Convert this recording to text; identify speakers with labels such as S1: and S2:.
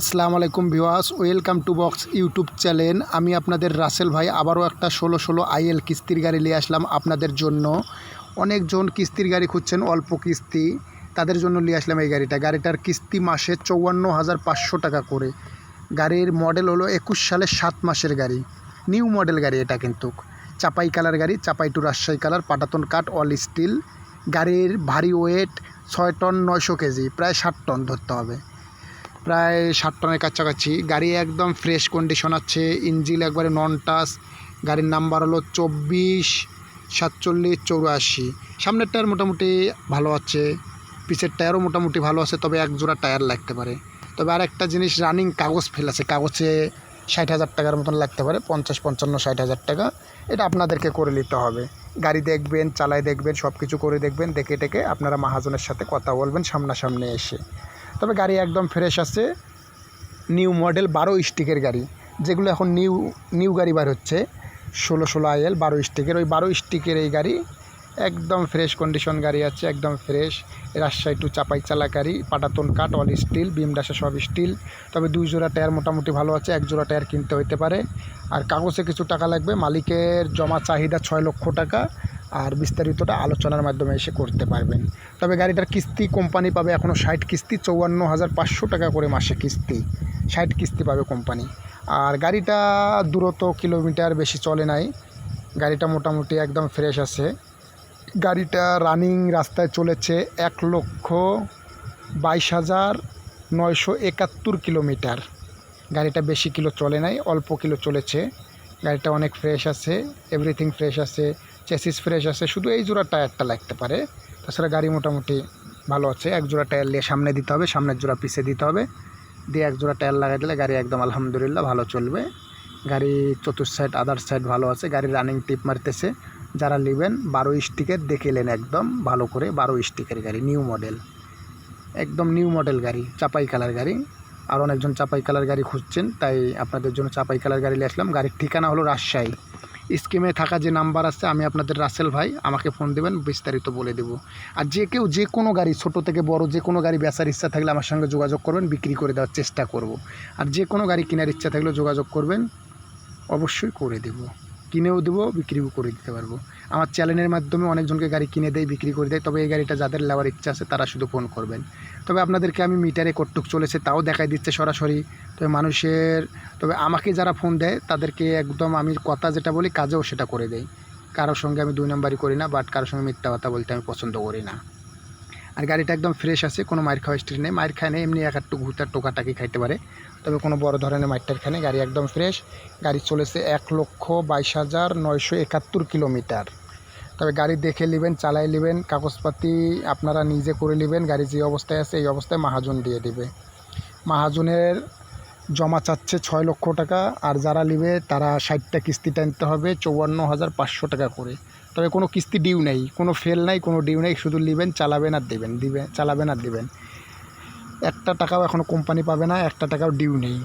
S1: আসসালামু আলাইকুম viewers welcome to box YouTube channel. আমি আপনাদের রাসেল ভাই, আবারও একটা ষোলো ষোলো আইএল কিস্তির গাড়ি নিয়ে আসলাম আপনাদের জন্য। অনেকজন কিস্তির গাড়ি খুঁজছেন, অল্প কিস্তি, তাদের জন্য নিয়ে আসলাম এই গাড়িটা। গাড়িটার কিস্তি মাসে চৌয়ান্ন হাজার পাঁচশো টাকা করে। গাড়ির মডেল হলো একুশ সালের সাত মাসের গাড়ি। নিউ মডেল গাড়ি এটা কিন্তু। চাপাই কালার গাড়ি, চাপাই টু রাজশাহী কালার, পাটাতন কাঠ, অল স্টিল। গাড়ির ভারী ওয়েট ছয় টন নয়শো কেজি, প্রায় ষাট টন ধরতে হবে। প্রায় ষাট টনের কাছাকাছি। গাড়ি একদম ফ্রেশ কন্ডিশন আছে ইঞ্জিল একবারে নন টাচ গাড়ির নাম্বার হলো চব্বিশ সাতচল্লিশ চৌরাশি। সামনের টায়ার মোটামুটি ভালো আছে, পিছের টায়ারও মোটামুটি ভালো আছে, তবে এক জোড়া টায়ার লাগতে পারে। তবে আর একটা জিনিস রানিং কাগজ ফেল আছে, কাগজে ষাট হাজার টাকার মতন লাগতে পারে, পঞ্চাশ, পঞ্চান্ন, ষাট হাজার টাকা। এটা আপনাদেরকে করে নিতে হবে। গাড়ি দেখবেন, চালায় দেখবেন সব কিছু করে দেখবেন, দেখে টেকে আপনারা মহাজনের সাথে কথা বলবেন, সামনাসামনি এসে। তবে গাড়ি একদম ফ্রেশ আছে। নিউ মডেল বারো স্টিকের গাড়ি, যেগুলো এখন নিউ নিউ গাড়ি বার হচ্ছে। ষোলো ষোলো আইএল বারো স্টিকের ওই বারো স্টিকের এই গাড়ি একদম ফ্রেশ কন্ডিশন গাড়ি আছে, একদম ফ্রেশ রাজশাহী টু চাপাই চালা গাড়ি, পাটাতন কাঠ অল স্টিল বিমডাসা সব স্টিল তবে দুই জোড়া টায়ার মোটামুটি ভালো আছে, এক জোড়া টায়ার কিনতে হইতে পারে। আর কাগজে কিছু টাকা লাগবে, মালিকের জমা চাহিদা ছয় লক্ষ টাকা। আর বিস্তারিতটা আলোচনার মাধ্যমে এসে করতে পারবেন। তবে গাড়িটার কিস্তি কোম্পানি পাবে এখনও ষাট কিস্তি চৌয়ান্ন হাজার পাঁচশো টাকা করে মাসে কিস্তি। ষাট কিস্তি পাবে কোম্পানি। আর গাড়িটা দূরত্ব কিলোমিটার বেশি চলে নাই। গাড়িটা মোটামুটি একদম ফ্রেশ আছে। গাড়িটা রানিং রাস্তায় চলেছে এক লক্ষ বাইশ হাজার নয়শো একাত্তর কিলোমিটার। গাড়িটা বেশি কিলো চলে নাই, অল্প কিলো চলেছে। গাড়িটা অনেক ফ্রেশ আছে এভরিথিং ফ্রেশ আছে। চেসিস ফ্রেশ আছে। শুধু এই জোড়া টায়ারটা লাগতে পারে। তাছাড়া গাড়ি মোটামুটি ভালো আছে। এক জোড়া টায়ার নিয়ে সামনে দিতে হবে, সামনের জোড়া পিছিয়ে দিতে হবে। দিয়ে এক জোড়া টায়ার লাগাই দিলে গাড়ি একদম আলহামদুলিল্লাহ ভালো চলবে। গাড়ি চতুর সাইড আদার সাইড ভালো আছে। গাড়ি রানিং টিপ মারতেছে। যারা নেবেন, বারো স্টিকের দেখে নেন একদম। ভালো করে বারো স্টিকের গাড়ি নিউ মডেল একদম নিউ মডেল গাড়ি, চাপাই কালার গাড়ি। আর অনেকজন চাপাই কালার গাড়ি খুঁজছেন, তাই আপনাদের জন্য চাপাই কালার গাড়ি নিয়ে আসলাম। গাড়ির ঠিকানা হলো রাজশাহী। স্কিমে থাকা যে নাম্বার আছে, আমি আপনাদের রাসেল ভাই আমাকে ফোন দেবেন, বিস্তারিত বলে দেব। আর যে কেউ যে কোনো গাড়ি, ছোট থেকে বড় যে কোনো গাড়ি বেচার ইচ্ছা থাকলে আমার সঙ্গে যোগাযোগ করবেন, বিক্রি করে দেওয়ার চেষ্টা করব। আর যে কোনো গাড়ি কেনার ইচ্ছা থাকলে যোগাযোগ করবেন, অবশ্যই করে দেব। কিনেও দেবো, বিক্রিও করে দিতে পারব। আমার চ্যানেলের মাধ্যমে অনেকজনকে গাড়ি কিনে দেয়, বিক্রি করে দেয়। তবে এই গাড়িটা যাদের নেওয়ার ইচ্ছা আছে তারা শুধু ফোন করবেন। তবে আপনাদেরকে আমি মিটারে কটুক চলেছে তাও দেখাই দিচ্ছে সরাসরি। তবে মানুষের, তবে আমাকে যারা ফোন দেয় তাদেরকে একদম আমি কথা যেটা বলি, কাজেও সেটা করে দেয় কারোর সঙ্গে আমি দুই নম্বরই করি না বাট কারোর সঙ্গে মিথ্যা কথা বলতে আমি পছন্দ করি না। আর গাড়িটা একদম ফ্রেশ আছে, কোনো মায়ের খাওয়া স্ট্রি নেই। মায়ের খায় নেই এমনি এক একটু ঘুরতার টোকাটাকি খাইতে পারে। তবে কোনো বড় ধরনের মাইটার খানে গাড়ি একদম ফ্রেশ গাড়ি চলেছে এক লক্ষ বাইশ হাজার নয়শো একাত্তর কিলোমিটার। তবে গাড়ি দেখে নেবেন, চালাই নেবেন, কাগজপাতি আপনারা নিজে করে নেবেন, গাড়ি যে অবস্থায় আছে এই অবস্থায় মাহাজন দিয়ে দিবে। মাহাজনের জমা চাচ্ছে ছয় লক্ষ টাকা, আর যারা নেবে তারা ষাটটা কিস্তি টানতে হবে, চৌয়ান্ন হাজার পাঁচশো টাকা করে। তবে কোনো কিস্তি ডিউ নেই, কোনো ফেল নাই, কোনো ডিউ নেই, শুধু নেবেন, চালাবেন আর দেবেন দিবেন চালাবেন আর দেবেন। একটা টাকাও এখনও কোম্পানি পাবে না, একটা টাকাও ডিউ নেই।